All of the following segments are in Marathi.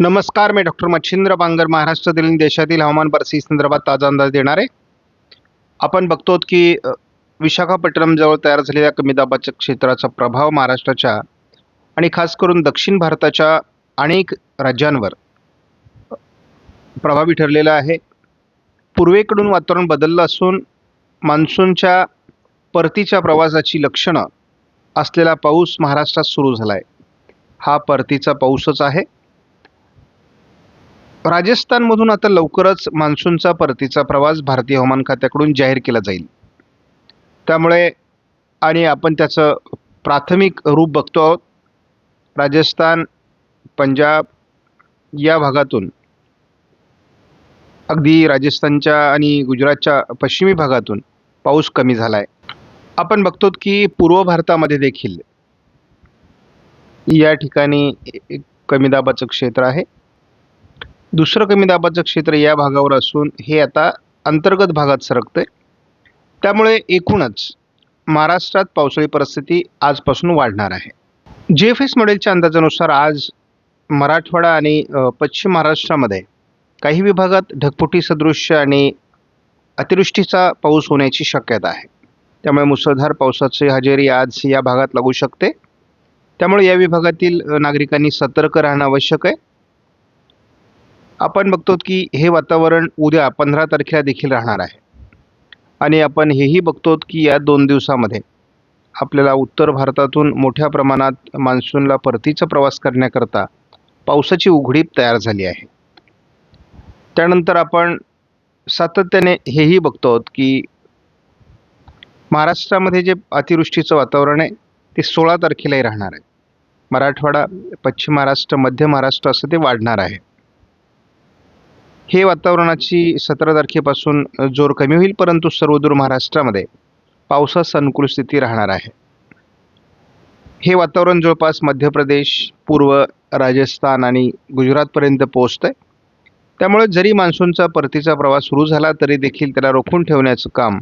नमस्कार मी डॉक्टर मच्छिंद्र बांगर महाराष्ट्रातील देशातील हवामान परिस्थिती संदर्भात ताजा अंदाज देणार. आहे आपण बघतो की विशाखापट्टणमजवळ तयार झालेल्या कमी दाबाच्या क्षेत्राचा प्रभाव महाराष्ट्राच्या आणि खास करून दक्षिण भारताच्या अनेक राज्यांवर प्रभावी ठरलेला आहे. पूर्वेकडून वातावरण बदललं असून मान्सूनच्या परतीच्या प्रवासाची लक्षणं असलेला पाऊस महाराष्ट्रात सुरू झाला आहे हा परतीचा पाऊसच आहे. राजस्थानमधून आता लवकरच मान्सूनचा परतीचा प्रवास भारतीय हवामान खात्याकडून जाहीर केला जाईल. त्यामुळे आणि आपण त्याचं प्राथमिक रूप बघतो आहोत. राजस्थान पंजाब या भागातून अगदी राजस्थानच्या आणि गुजरातच्या पश्चिमी भागातून पाऊस कमी झाला आहे आपण बघतो की पूर्व भारतामध्ये देखील या ठिकाणी एक कमी दाबाचं क्षेत्र आहे. दुसरं कमी दाबाचं क्षेत्र या भागावर असून हे आता अंतर्गत भागात सरकतंय. त्यामुळे एकूणच महाराष्ट्रात पावसाळी परिस्थिती आजपासून वाढणार आहे. जी एफ एस मॉडेलच्या अंदाजानुसार आज मराठवाडा आणि पश्चिम महाराष्ट्रामध्ये काही विभागात ढगफुटी सदृश्य आणि अतिवृष्टीचा पाऊस होण्याची शक्यता आहे. त्यामुळे मुसळधार पावसाची हजेरी आज या भागात लागू शकते. त्यामुळे या विभागातील नागरिकांनी सतर्क राहणं आवश्यक आहे. आपण बघतो की हे वातावरण उद्या पंधरा तारखेला देखील राहणार आहे. आणि आपण हेही बघतो की या दोन दिवसामध्ये आपल्याला उत्तर भारतातून मोठ्या प्रमाणात मान्सूनला परतीचा प्रवास करण्याकरता पावसाची उघडीप तयार झाली आहे. त्यानंतर आपण सातत्याने हेही बघतो की महाराष्ट्रामध्ये जे अतिवृष्टीचं वातावरण आहे ते सोळा तारखेलाही राहणार आहे. मराठवाडा पश्चिम महाराष्ट्र मध्य महाराष्ट्र असं ते वाढणार आहे. हे वातावरणाची सतरा तारखेपासून जोर कमी होईल परंतु सर्वदूर महाराष्ट्रामध्ये पावसास अनुकूल स्थिती राहणार आहे. हे वातावरण जवळपास मध्य प्रदेश पूर्व राजस्थान आणि गुजरातपर्यंत पोहोचतंय. त्यामुळे जरी मान्सूनचा परतीचा प्रवास सुरू झाला तरी देखील त्याला रोखून ठेवण्याचं काम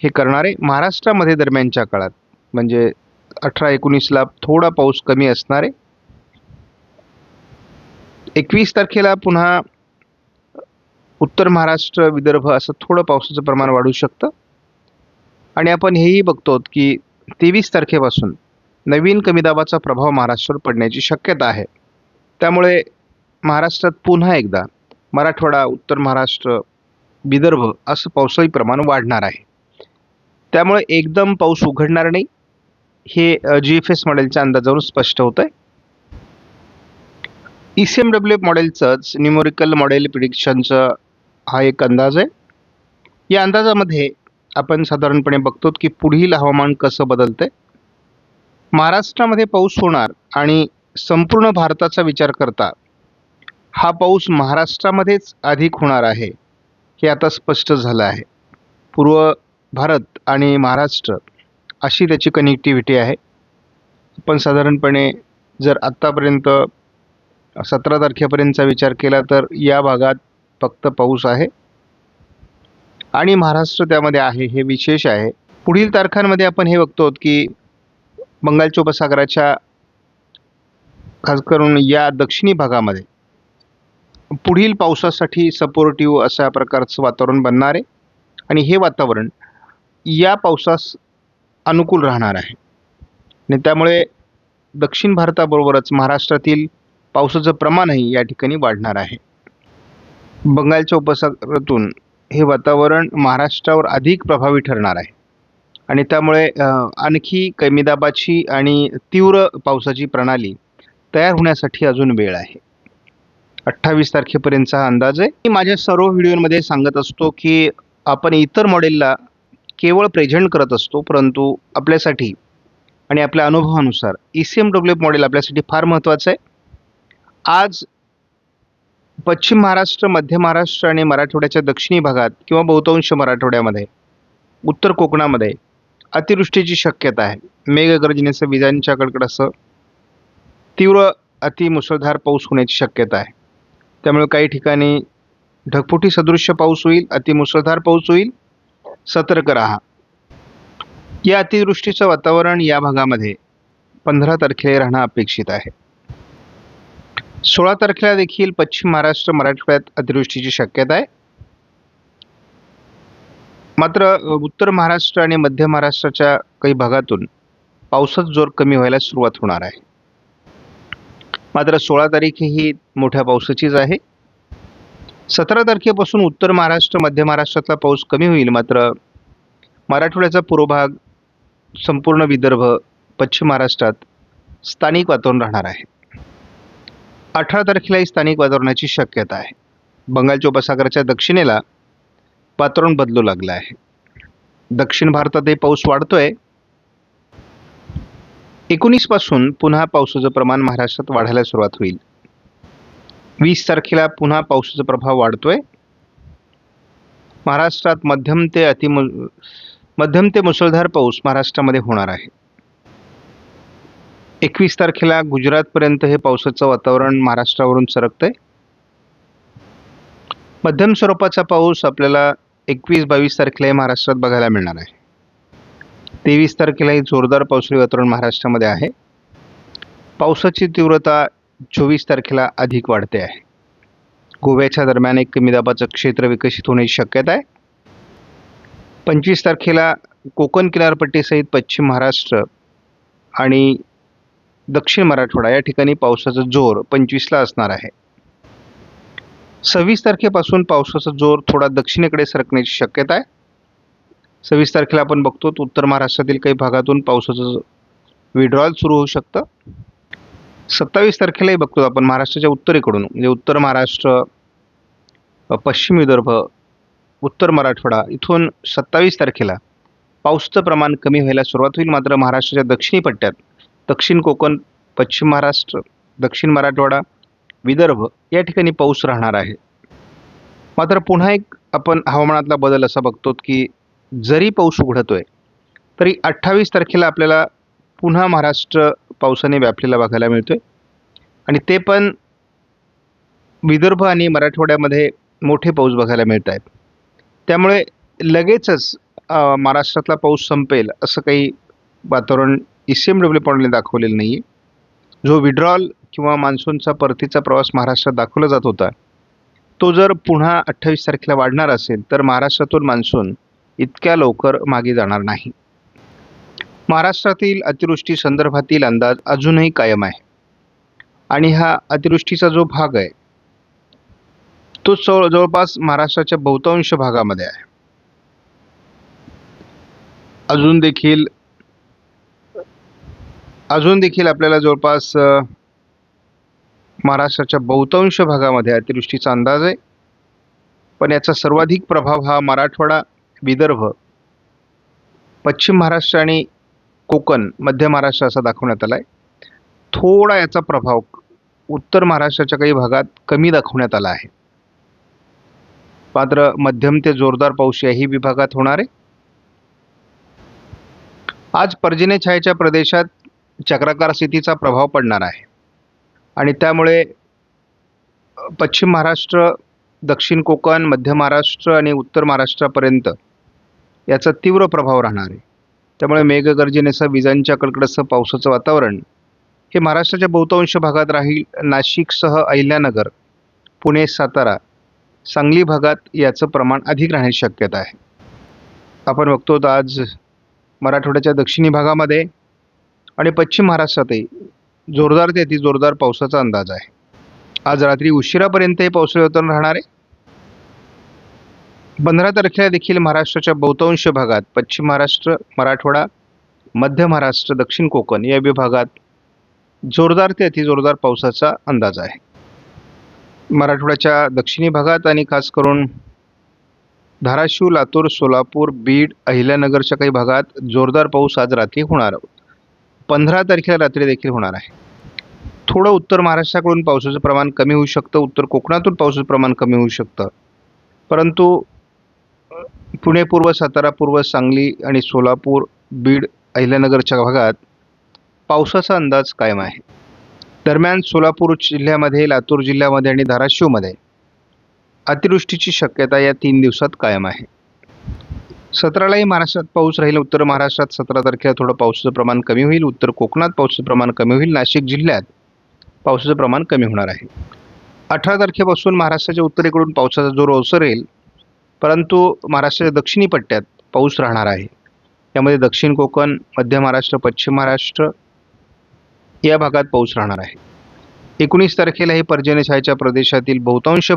हे करणारे महाराष्ट्रामध्ये दरम्यानच्या काळात म्हणजे अठरा एकोणीसला थोडा पाऊस कमी असणार आहे एकवीस तारखेला पुन्हा उत्तर महाराष्ट्र विदर्भ असं थोडं पावसाचं प्रमाण वाढू शकतं. आणि आपण हेही बघतो की तेवीस तारखेपासून नवीन कमी दाबाचा प्रभाव महाराष्ट्रावर पडण्याची शक्यता आहे. त्यामुळे महाराष्ट्रात पुन्हा एकदा मराठवाडा उत्तर महाराष्ट्र विदर्भ असं पावसाळी प्रमाण वाढणार आहे. त्यामुळे एकदम पाऊस उघडणार नाही. हे जी एफ एस मॉडेलच्या अंदाजावरून स्पष्ट होतं आहे E C M W F मॉडेलचंच numerical model प्रिडिक्शनचं हा एक अंदाज आहे. या अंदाजामध्ये आपण साधारणपणे बघतो की पुढील हवामान कसं बदलतं महाराष्ट्रामध्ये पाऊस होणार आणि संपूर्ण भारताचा विचार करता हा पाऊस महाराष्ट्रामध्येच अधिक होणार आहे हे आता स्पष्ट झालं आहे. पूर्व भारत आणि महाराष्ट्र अशी त्याची कनेक्टिव्हिटी आहे. पण साधारणपणे जर आत्तापर्यंत सतरा तारखेपर्यंतचा विचार केला तर या भागात फक्त पाऊस आहे. आणि महाराष्ट्र त्यामध्ये आहे हे विशेष आहे. पुढील तारखांमध्ये आपण हे बघतो की बंगालच्या उपसागराच्या खास करून या दक्षिणी भागामध्ये पुढील पावसासाठी सपोर्टिव्ह अशा प्रकारचं वातावरण बनणार आहे. आणि हे वातावरण या पावसास अनुकूल राहणार आहे. आणि त्यामुळे दक्षिण भारताबरोबरच महाराष्ट्रातील पावसाचं प्रमाणही या ठिकाणी वाढणार आहे. बंगालच्या उपसागरातून हे वातावरण महाराष्ट्रावर अधिक प्रभावी ठरणार आहे. आणि त्यामुळे आणखी कमी दाबाची आणि तीव्र पावसाची प्रणाली तयार होण्यासाठी अजून वेळ आहे. अठ्ठावीस तारखेपर्यंतचा हा अंदाज आहे. मी माझ्या सर्व व्हिडिओमध्ये सांगत असतो की आपण इतर मॉडेलला केवळ प्रेझेंट करत असतो परंतु आपल्यासाठी आणि आपल्या अनुभवानुसार E C M W F model आपल्यासाठी फार महत्त्वाचं आहे. आज पश्चिम महाराष्ट्र मध्य महाराष्ट्र आणि मराठवाड्याच्या दक्षिणी भागात किंवा बहुतांश मराठवाड्यामध्ये उत्तर कोकणामध्ये अतिवृष्टीची शक्यता आहे. मेघगर्जनेसह विजांच्या कडकडासह तीव्र अतिमुसळधार पाऊस होण्याची शक्यता आहे. त्यामुळे काही ठिकाणी ढगफुटी सदृश्य पाऊस होईल अतिमुसळधार पाऊस होईल. सतर्क राहा. या अतिवृष्टीचं वातावरण या भागामध्ये पंधरा तारखेला राहणं अपेक्षित आहे. सोळा तारखेला देखील पश्चिम महाराष्ट्र मराठवाड्यात अतिवृष्टीची शक्यता आहे. मात्र उत्तर महाराष्ट्र आणि मध्य महाराष्ट्राच्या काही भागातून पावसाचा जोर कमी व्हायला सुरुवात होणार आहे. मात्र सोळा तारीख ही मोठ्या पावसाचीच आहे. सतरा तारखेपासून उत्तर महाराष्ट्र मध्य महाराष्ट्रातला पाऊस कमी होईल. मात्र मराठवाड्याचा पूर्व भाग संपूर्ण विदर्भ पश्चिम महाराष्ट्रात स्थानिक वातावरण राहणार आहे. अठरा तारखेलाही स्थानिक वातावरणाची शक्यता आहे. बंगालच्या उपसागराच्या दक्षिणेला वातावरण बदलू लागलं आहे. दक्षिण भारतातही पाऊस वाढतोय. एकोणीसपासून पुन्हा पावसाचं प्रमाण महाराष्ट्रात वाढायला सुरुवात होईल. वीस तारखेला पुन्हा पावसाचा प्रभाव वाढतोय. महाराष्ट्रात मध्यम ते अति मध्यम ते मुसळधार पाऊस महाराष्ट्रामध्ये होणार आहे. एकवीस तारखेला गुजरातपर्यंत हे पावसाचं वातावरण महाराष्ट्रावरून सरकतंय. मध्यम स्वरूपाचा पाऊस आपल्याला एकवीस बावीस तारखेलाही महाराष्ट्रात बघायला मिळणार आहे. तेवीस तारखेलाही जोरदार पावसाळी वातावरण महाराष्ट्रामध्ये आहे. पावसाची तीव्रता चोवीस तारखेला अधिक वाढते आहे. गोव्याच्या दरम्यान एक कमी दाबाचं क्षेत्र विकसित होण्याची शक्यता आहे. पंचवीस तारखेला कोकण किनारपट्टीसहित पश्चिम महाराष्ट्र आणि दक्षिण मराठवाडा या ठिकाणी पावसाचा जोर पंचवीसला असणार आहे. सव्वीस तारखेपासून पावसाचा जोर थोडा दक्षिणेकडे सरकण्याची शक्यता आहे. सव्वीस तारखेला आपण बघतो उत्तर महाराष्ट्रातील काही भागातून पावसाचं विड्रॉल सुरू होऊ शकतं. सत्तावीस तारखेलाही बघतो आपण महाराष्ट्राच्या उत्तरेकडून म्हणजे उत्तर महाराष्ट्र पश्चिम विदर्भ उत्तर मराठवाडा इथून सत्तावीस तारखेला पाऊसचं प्रमाण कमी व्हायला सुरुवात होईल मात्र महाराष्ट्राच्या दक्षिणी पट्ट्यात दक्षिण कोकण पश्चिम महाराष्ट्र दक्षिण मराठवाडा विदर्भ या ठिकाणी पाऊस राहणार आहे. मात्र पुन्हा एक आपण हवामानातला बदल असा बघतो की जरी पाऊस उघडतो आहे तरी अठ्ठावीस तारखेला आपल्याला पुन्हा महाराष्ट्र पावसाने व्यापलेला बघायला मिळतो आहे आणि ते पण विदर्भ आणि मराठवाड्यामध्ये मोठे पाऊस बघायला मिळत आहेत. त्यामुळे लगेचच महाराष्ट्रातला पाऊस संपेल असं काही वातावरण ई सी एम डब्ल्यू पॉईंटने दाखवलेलं नाही आहे जो विड्रॉल किंवा मान्सूनचा परतीचा प्रवास महाराष्ट्रात दाखवला जात होता तो जर पुन्हा अठ्ठावीस तारखेला वाढणार असेल तर महाराष्ट्रातून मान्सून इतक्या लवकर मागे जाणार नाही. महाराष्ट्रातील अतिवृष्टी संदर्भातील अंदाज अजूनही कायम आहे. आणि हा अतिवृष्टीचा जो भाग आहे तो जवळ जवळपास महाराष्ट्राच्या बहुतांश भागामध्ये आहे. अजून देखील अजून देखील आपल्याला जवळपास महाराष्ट्राच्या बहुतांश भागामध्ये अतिवृष्टीचा अंदाज आहे. पण याचा सर्वाधिक प्रभाव हा मराठवाडा विदर्भ पश्चिम महाराष्ट्र आणि कोकण मध्य महाराष्ट्र असा दाखवण्यात आला आहे थोडा याचा प्रभाव उत्तर महाराष्ट्राच्या काही भागात कमी दाखवण्यात आला आहे. मात्र मध्यम ते जोरदार पाऊस याही विभागात होणार आहे. आज पर्जन्य छायेच्या प्रदेशात चक्राकार स्थितीचा प्रभाव पडणार आहे. आणि त्यामुळे पश्चिम महाराष्ट्र दक्षिण कोकण मध्य महाराष्ट्र आणि उत्तर महाराष्ट्रापर्यंत याचा तीव्र प्रभाव राहणार आहे. त्यामुळे मेघगर्जनेसह विजांच्या कडकडसह पावसाचं वातावरण हे महाराष्ट्राच्या बहुतांश भागात राहील. नाशिकसह अहिल्यानगर पुणे सातारा सांगली भागात याचं प्रमाण अधिक राहण्याची शक्यता आहे. आपण बघतो तर आज मराठवाड्याच्या दक्षिणी भागामध्ये आणि पश्चिम महाराष्ट्रातही जोरदार ते जोरदार पावसाचा अंदाज आहे. आज रात्री उशिरापर्यंतही पावसाळी राहणार आहे. पंधरा तारखेला देखील महाराष्ट्राच्या बहुतांश भागात पश्चिम महाराष्ट्र मराठवाडा मध्य महाराष्ट्र दक्षिण कोकण या विभागात जोरदार ते अतिजोरदार पावसाचा अंदाज आहे. मराठवाड्याच्या दक्षिणी भागात आणि खास करून धाराशिव लातूर सोलापूर बीड अहिल्यानगरच्या काही भागात जोरदार पाऊस आज रात्री होणार पंधरा तारखेला रात्री देखील होणार आहे. थोडं उत्तर महाराष्ट्राकडून पावसाचं प्रमाण कमी होऊ शकतं उत्तर कोकणातून पावसाचं प्रमाण कमी होऊ शकतं. परंतु पुणे पूर्व सातारा पूर्व सांगली आणि सोलापूर बीड अहिल्यानगरच्या भागात पावसाचा अंदाज कायम आहे. दरम्यान सोलापूर जिल्ह्यामध्ये लातूर जिल्ह्यामध्ये आणि धाराशिवमध्ये अतिवृष्टीची शक्यता या तीन दिवसात कायम आहे. सतरालाही महाराष्ट्रात पाऊस राहील. उत्तर महाराष्ट्रात सतरा तारखेला थोडं पावसाचं प्रमाण कमी होईल. उत्तर कोकणात पावसाचं प्रमाण कमी होईल. नाशिक जिल्ह्यात पावसाचं प्रमाण कमी होणार आहे. अठरा तारखेपासून महाराष्ट्राच्या उत्तरेकडून पावसाचा जोर ओसरेल. परंतु महाराष्ट्राच्या दक्षिणी पट्ट्यात पाऊस राहणार आहे. यामध्ये दक्षिण कोकण मध्य महाराष्ट्र पश्चिम महाराष्ट्र या भागात पाऊस राहणार आहे. एकोणीस तारखेला हे पर्जन्यछायेच्या प्रदेशातील बहुतांश